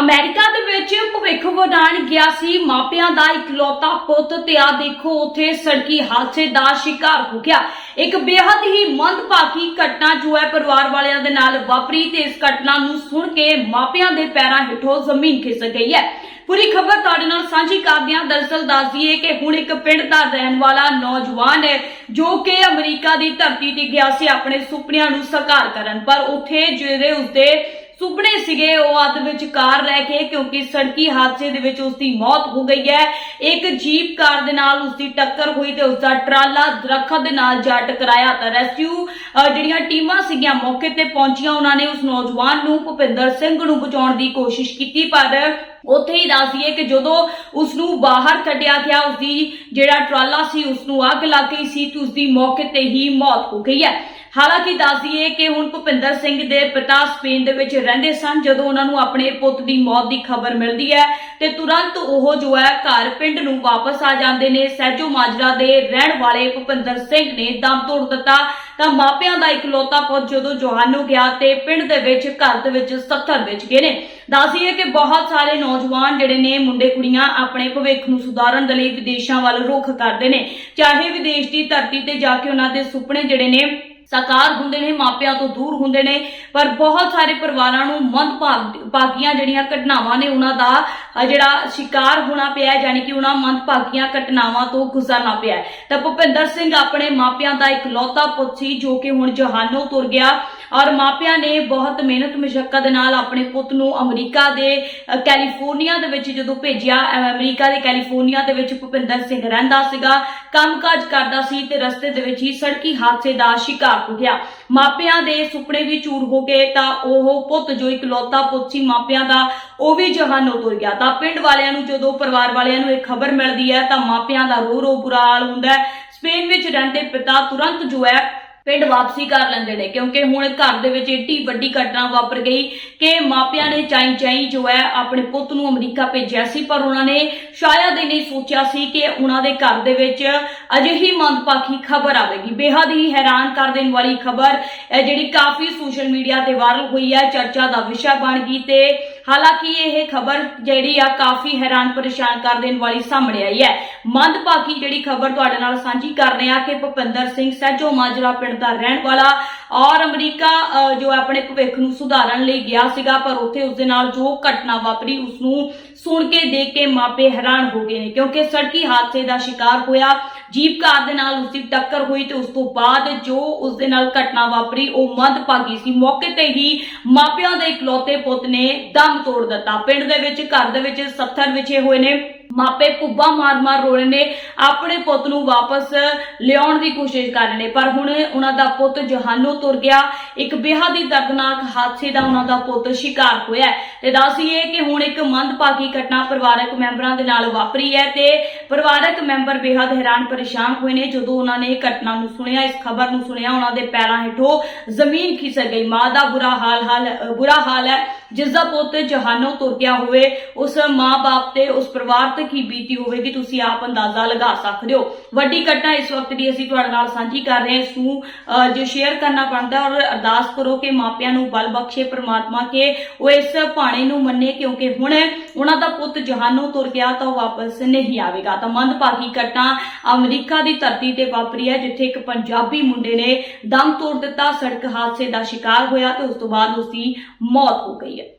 America ਦੇ ਵਿੱਚ ਭਵਿੱਖ ਵਧਾਣ ਗਿਆ ਸੀ। ਮਾਪਿਆਂ ਦਾ ਇਕਲੌਤਾ ਪੁੱਤ ਤੇ ਆ ਦੇਖੋ, ਉੱਥੇ ਸੜਕੀ ਹਾਦਸੇ ਦਾ ਸ਼ਿਕਾਰ ਹੋ ਗਿਆ। ਇੱਕ ਬੇहद ਹੀ ਮੰਦਭਾਗੀ ਘਟਨਾ ਜੋ ਹੈ ਪਰਿਵਾਰ ਵਾਲਿਆਂ ਦੇ ਨਾਲ ਵਾਪਰੀ ਤੇ ਇਸ ਘਟਨਾ ਨੂੰ ਸੁਣ ਕੇ ਮਾਪਿਆਂ ਦੇ ਪੈਰਾਂ ਹੇਠੋਂ ਜ਼ਮੀਨ ਖਿਸਕ ਗਈ ਹੈ। ਪੂਰੀ ਖਬਰ ਤੁਹਾਡੇ ਨਾਲ ਸਾਂਝੀ ਕਰਦੇ ਹਾਂ ਦਰਸਲ ਦੱਸ ਕਿ ਹੁਣ ਇੱਕ ਪਿੰਡ ਦਾ ਰਹਿਣ ਵਾਲਾ ਨੌਜਵਾਨ ਹੈ, ਜੋ ਕਿ ਅਮਰੀਕਾ ਦੀ ਧਰਤੀ ਤੇ ਗਿਆ ਸੀ, ਆਪਣੇ ਸੁਪਨਿਆਂ ਨੂੰ ਸਾਕਾਰ ਕਰਨ। ਪਰ ਉੱਥੇ ਜਿਹੜੇ ਉਸਦੇ ਸੁਪਨੇ ਸੀਗੇ ਉਹ ਅੱਧ ਵਿੱਚ ਕਾਰ ਰਹਿ ਕੇ, ਕਿਉਂਕਿ ਸੜਕੀ ਹਾਦਸੇ ਦੇ ਵਿੱਚ ਉਸ ਦੀ ਮੌਤ ਹੋ ਗਈ ਹੈ। ਇੱਕ ਜੀਪ ਕਾਰ ਦੇ ਨਾਲ ਉਸ ਦੀ ਟੱਕਰ ਹੋਈ ਤੇ ਉਸ ਦਾ ਟਰਾਲਾ ਦਰਖਤ ਦੇ ਨਾਲ ਜਾ ਟਕਰਾਇਆ ਤਾਂ ਰੈਸਕਿਊ ਜਿਹੜੀਆਂ ਟੀਮਾਂ ਸੀਗੀਆਂ ਮੌਕੇ ਤੇ ਪਹੁੰਚੀਆਂ, ਉਹਨਾਂ ਨੇ ਉਸ ਨੌਜਵਾਨ ਨੂੰ ਭੁਪਿੰਦਰ ਸਿੰਘ ਨੂੰ ਬਚਾਉਣ ਦੀ ਕੋਸ਼ਿਸ਼ ਕੀਤੀ, ਪਰ ਉੱਥੇ ਹੀ ਦੱਸ ਦਈਏ ਕਿ ਜਦੋਂ ਉਸ ਨੂੰ ਬਾਹਰ ਕੱਢਿਆ ਗਿਆ ਉਸ ਦੀ ਜਿਹੜਾ ਟਰਾਲਾ ਸੀ ਉਸ ਨੂੰ ਅੱਗ ਲੱਗ ਗਈ ਸੀ ਤੇ ਉਸ ਦੀ ਮੌਕੇ ਤੇ ਹੀ ਮੌਤ ਹੋ ਗਈ ਹੈ। ਹਾਲਾਂਕਿ ਦੱਸ ਦਈਏ ਕਿ ਹੁਣ ਭੁਪਿੰਦਰ ਸਿੰਘ ਦੇ ਪਿਤਾ ਸਪੇਨ ਦੇ ਵਿੱਚ ਰਹਿੰਦੇ ਸਨ, ਜਦੋਂ ਉਹਨਾਂ ਨੂੰ ਆਪਣੇ ਪੁੱਤ ਦੀ ਮੌਤ ਦੀ ਖਬਰ ਮਿਲਦੀ ਹੈ ਤੇ ਤੁਰੰਤ ਉਹ ਜੋ ਹੈ ਘਰ ਪਿੰਡ ਨੂੰ ਵਾਪਸ ਆ ਜਾਂਦੇ ਨੇ। ਸਹਿਜੋ ਮਾਜਰਾ ਦੇ ਰਹਿਣ ਵਾਲੇ ਭੁਪਿੰਦਰ ਸਿੰਘ ਨੇ ਦਮ ਤੋੜ ਦਿੱਤਾ। ਤਾਂ ਮਾਪਿਆਂ ਦਾ ਇਕਲੌਤਾ ਪੁੱਤ ਜਦੋਂ ਜੋਹਾਨੋ ਗਿਆ ਤੇ ਪਿੰਡ ਦੇ ਵਿੱਚ, ਘਰ ਦੇ ਵਿੱਚ 70 ਵਿੱਚ ਗਏ ਨੇ। ਦੱਸੀਏ ਕਿ ਬਹੁਤ ਸਾਰੇ ਨੌਜਵਾਨ ਜਿਹੜੇ ਨੇ, ਮੁੰਡੇ ਕੁੜੀਆਂ ਆਪਣੇ ਭਵਿੱਖ ਨੂੰ ਸੁਧਾਰਨ ਦੇ ਲਈ ਵਿਦੇਸ਼ਾਂ ਵੱਲ ਰੁਖ ਕਰਦੇ ਨੇ। ਚਾਹੇ ਵਿਦੇਸ਼ ਦੀ ਧਰਤੀ ਤੇ ਜਾ ਕੇ ਉਹਨਾਂ ਦੇ ਸੁਪਨੇ ਜਿਹੜੇ ਨੇ ਸਾਕਾਰ ਹੁੰਦੇ ਨੇ, ਮਾਪਿਆਂ ਤੋਂ ਦੂਰ ਹੁੰਦੇ ਨੇ, ਪਰ ਬਹੁਤ ਸਾਰੇ ਪਰਿਵਾਰਾਂ ਨੂੰ ਮੰਦਭਾਗੀਆਂ ਜਿਹੜੀਆਂ ਘਟਨਾਵਾਂ ਨੇ ਉਹਨਾਂ ਦਾ ਜਿਹੜਾ ਸ਼ਿਕਾਰ ਹੋਣਾ ਪਿਆ ਹੈ ਕਿ ਉਹਨਾਂ ਮੰਦਭਾਗੀਆਂ ਘਟਨਾਵਾਂ ਤੋਂ ਗੁਜ਼ਰਨਾ ਪਿਆ ਤਾਂ ਭੁਪਿੰਦਰ ਸਿੰਘ ਆਪਣੇ ਮਾਪਿਆਂ ਦਾ ਇਕਲੌਤਾ ਪੁੱਤ ਸੀ, ਜੋ ਕਿ ਹੁਣ ਜਹਾਨੋਂ ਤੁਰ ਗਿਆ। ਔਰ ਮਾਪਿਆਂ ਨੇ ਬਹੁਤ ਮਿਹਨਤ ਮਸ਼ੱਕਤ ਦੇ ਨਾਲ ਆਪਣੇ ਪੁੱਤ ਨੂੰ ਅਮਰੀਕਾ ਦੇ ਕੈਲੀਫੋਰਨੀਆ ਦੇ ਵਿੱਚ ਜਦੋਂ ਭੇਜਿਆ ਅਮਰੀਕਾ ਦੇ ਕੈਲੀਫੋਰਨੀਆ ਦੇ ਵਿੱਚ ਭੁਪਿੰਦਰ ਸਿੰਘ ਰਹਿੰਦਾ ਸੀਗਾ, ਕੰਮਕਾਜ ਕਰਦਾ ਸੀ ਤੇ ਰਸਤੇ ਦੇ ਵਿੱਚ ਹੀ ਸੜਕੀ ਹਾਦਸੇ ਦਾ ਸ਼ਿਕਾਰ ਹੋ ਗਿਆ। ਮਾਪਿਆਂ ਦੇ ਸੁਪਨੇ ਵੀ ਚੂਰ ਹੋ ਗਏ ਤਾਂ ਉਹ ਪੁੱਤ ਜੋ ਇਕਲੌਤਾ ਪੁੱਤ ਸੀ, ਮਾਪਿਆਂ ਦਾ ਉਹ ਵੀ ਜਹਾਨੋਂ ਤੁਰ ਗਿਆ। ਤਾਂ ਪਿੰਡ ਵਾਲਿਆਂ ਨੂੰ ਜਦੋਂ ਪਰਿਵਾਰ ਵਾਲਿਆਂ ਨੂੰ ਇਹ ਖਬਰ ਮਿਲਦੀ ਹੈ ਤਾਂ ਮਾਪਿਆਂ ਦਾ ਰੋ ਰੋ ਬੁਰਾ ਹਾਲ ਹੁੰਦਾ ਹੈ। ਸਪੇਨ ਵਿੱਚ ਰਹਿੰਦੇ ਪਿਤਾ ਤੁਰੰਤ ਜੋ ਹੈ ਪਿੰਡ ਵਾਪਸੀ ਕਰ ਲੈਂਦੇ ਨੇ, ਕਿਉਂਕਿ ਹੁਣ ਘਰ ਦੇ ਵਿੱਚ ਏਡੀ ਵੱਡੀ ਘਟਨਾ ਵਾਪਰ ਗਈ ਕਿ ਮਾਪਿਆਂ ਨੇ ਚਾਈ ਚਾਈ ਜੋ ਹੈ ਆਪਣੇ ਪੁੱਤ ਨੂੰ ਅਮਰੀਕਾ ਭੇਜਿਆ ਸੀ, ਪਰ ਉਹਨਾਂ ਨੇ ਸ਼ਾਇਦ ਹੀ ਨਹੀਂ ਸੋਚਿਆ ਸੀ ਕਿ ਉਹਨਾਂ ਦੇ ਘਰ ਦੇ ਵਿੱਚ ਅਜਿਹੀ ਮੰਦਭਾਗੀ ਖਬਰ ਆਵੇਗੀ। ਬੇहद ਹੀ ਹੈਰਾਨ ਕਰ ਦੇਣ ਵਾਲੀ ਖਬਰ ਜਿਹੜੀ ਕਾਫੀ ਸੋਸ਼ਲ ਮੀਡੀਆ ਤੇ ਵਾਇਰਲ ਹੋਈ ਹੈ, ਚਰਚਾ ਦਾ ਵਿਸ਼ਾ ਬਣ ਗਈ ਤੇ ਹਾਲਾਂਕਿ ਇਹ ਖਬਰ ਜਿਹੜੀ ਆ ਕਾਫੀ ਹੈਰਾਨ ਪਰੇਸ਼ਾਨ ਕਰ ਦੇਣ ਵਾਲੀ ਸਾਹਮਣੇ ਆਈ ਹੈ। ਮੰਦਭਾਗੀ ਜਿਹੜੀ ਖਬਰ ਤੁਹਾਡੇ ਨਾਲ ਸਾਂਝੀ ਕਰ ਰਹੇ ਆ ਕਿ ਭੁਪਿੰਦਰ ਸਿੰਘ ਸਹਿਜੋ ਮਾਜਰਾ ਪਿੰਡ ਦਾ ਰਹਿਣ ਵਾਲਾ ਔਰ ਅਮਰੀਕਾ ਜੋ ਆਪਣੇ ਭਵਿੱਖ ਨੂੰ ਸੁਧਾਰਨ ਲਈ ਗਿਆ ਸੀਗਾ, ਪਰ ਉੱਥੇ ਉਸ ਦੇ ਨਾਲ ਜੋ ਘਟਨਾ ਵਾਪਰੀ ਉਸ ਨੂੰ ਸੁਣ ਕੇ, ਦੇਖ ਕੇ ਮਾਪੇ ਹੈਰਾਨ ਹੋ ਗਏ ਨੇ, ਕਿਉਂਕਿ ਸੜਕੀ ਹਾਦਸੇ ਦਾ ਸ਼ਿਕਾਰ ਹੋਇਆ, ਜੀਪ ਕਾਰ ਦੇ ਨਾਲ ਉਸ ਦੀ ਟੱਕਰ ਹੋਈ ਤੇ ਉਸ ਤੋਂ ਬਾਅਦ ਜੋ ਉਸ ਦੇ ਨਾਲ ਘਟਨਾ ਵਾਪਰੀ, ਉਹ ਮੰਦਭਾਗੀ ਸੀ। ਮੌਕੇ ਤੇ ਹੀ ਮਾਪਿਆਂ ਦੇ ਇਕਲੌਤੇ ਪੁੱਤ ਨੇ ਦਮ ਤੋੜ ਦਿੱਤਾ। ਪਿੰਡ ਦੇ ਵਿੱਚ, ਘਰ ਦੇ ਵਿੱਚ 70 ਵਿਛੇ ਹੋਏ ਨੇ। ਮਾਪੇ ਪੁੱਬਾ ਮਾਰ-ਮਾਰ ਰੋ ਰਹੇ ਨੇ, ਆਪਣੇ ਪੁੱਤ ਨੂੰ ਵਾਪਸ ਲਿਆਉਣ ਦੀ ਕੋਸ਼ਿਸ਼ ਕਰ ਰਹੇ ਨੇ ਪਰ ਹੁਣ ਉਹਨਾਂ ਦਾ ਪੁੱਤ ਜਹਾਨੋਂ ਤੁਰ ਗਿਆ ਇੱਕ ਬੇਹੱਦ ਹੀ ਦਰਦਨਾਕ ਹਾਦਸੇ ਦਾ ਉਹਨਾਂ ਦਾ ਪੁੱਤ ਸ਼ਿਕਾਰ ਹੋਇਆ ਹੈ। ਤੇ ਦੱਸੀਏ ਕਿ ਹੁਣ ਇੱਕ ਮੰਦਭਾਗੀ ਘਟਨਾ ਪਰਿਵਾਰਕ ਮੈਂਬਰਾਂ ਦੇ ਨਾਲ ਵਾਪਰੀ ਹੈ ਤੇ ਪਰਿਵਾਰਕ ਮੈਂਬਰ ਬੇਹੱਦ ਹੈਰਾਨ ਪਰੇਸ਼ਾਨ ਹੋਏ ਨੇ। ਜਦੋਂ ਉਹਨਾਂ ਨੇ ਘਟਨਾ ਨੂੰ ਸੁਣਿਆ, ਇਸ ਖਬਰ ਨੂੰ ਸੁਣਿਆ, ਉਹਨਾਂ ਦੇ ਪੈਰਾਂ ਹੇਠੋਂ ਜ਼ਮੀਨ ਖਿਸਕ ਗਈ। ਮਾਂ ਦਾ ਬੁਰਾ ਹਾਲ ਹਾਲ, ਬੁਰਾ ਹਾਲ ਹੈ। ਜਿਸ ਦਾ ਪੁੱਤ ਜਹਾਨੋਂ ਤੁਰ ਗਿਆ ਹੋਵੇ, ਉਸ ਮਾਂ-ਬਾਪ ਤੇ ਉਸ ਪਰਿਵਾਰ ਤੇ ਕੀ ਬੀਤੀ ਹੋਵੇਗੀ। ਤੁਸੀਂ ਆਪ ਅੰਦਾਜ਼ਾ ਲਗਾ ਸਕਦੇ ਹੋ। ਵੱਡੀ ਘਟਨਾ ਇਸ ਵਕਤ ਦੀ ਅਸੀਂ ਤੁਹਾਡੇ ਨਾਲ ਸਾਂਝੀ ਕਰ ਰਹੇ ਹਾਂ ਇਸ ਨੂੰ ਜੋ ਸ਼ੇਅਰ ਕਰਨਾ ਪੈਂਦਾ ਔਰ ਅਰਦਾਸ ਕਰੋ ਕਿ ਮਾਪਿਆਂ ਨੂੰ ਬਲ ਬਖਸ਼ੇ ਪ੍ਰਮਾਤਮਾ ਕੇ ਉਹ ਇਸ ਭਾਣੇ ਨੂੰ ਮੰਨੇ, ਕਿਉਂਕਿ ਹੁਣ ਉਹਨਾਂ ਦਾ ਪੁੱਤ ਜਹਾਨੋਂ ਤੁਰ ਗਿਆ ਤਾਂ ਉਹ ਵਾਪਸ ਨਹੀਂ ਆਵੇਗਾ। ਤਾਂ ਮੰਦਭਾਗੀ ਘਟਨਾ ਅਮਰੀਕਾ ਦੀ ਧਰਤੀ ਤੇ ਵਾਪਰੀ ਹੈ, ਜਿੱਥੇ ਇੱਕ ਪੰਜਾਬੀ ਮੁੰਡੇ ਨੇ ਦਮ ਤੋੜ ਦਿੱਤਾ। ਸੜਕ ਹਾਦਸੇ ਦਾ ਸ਼ਿਕਾਰ ਹੋਇਆ ਤੇ ਉਸ ਤੋਂ ਬਾਅਦ ਉਸ ਦੀ ਮੌਤ ਹੋ ਗਈ ਹੈ।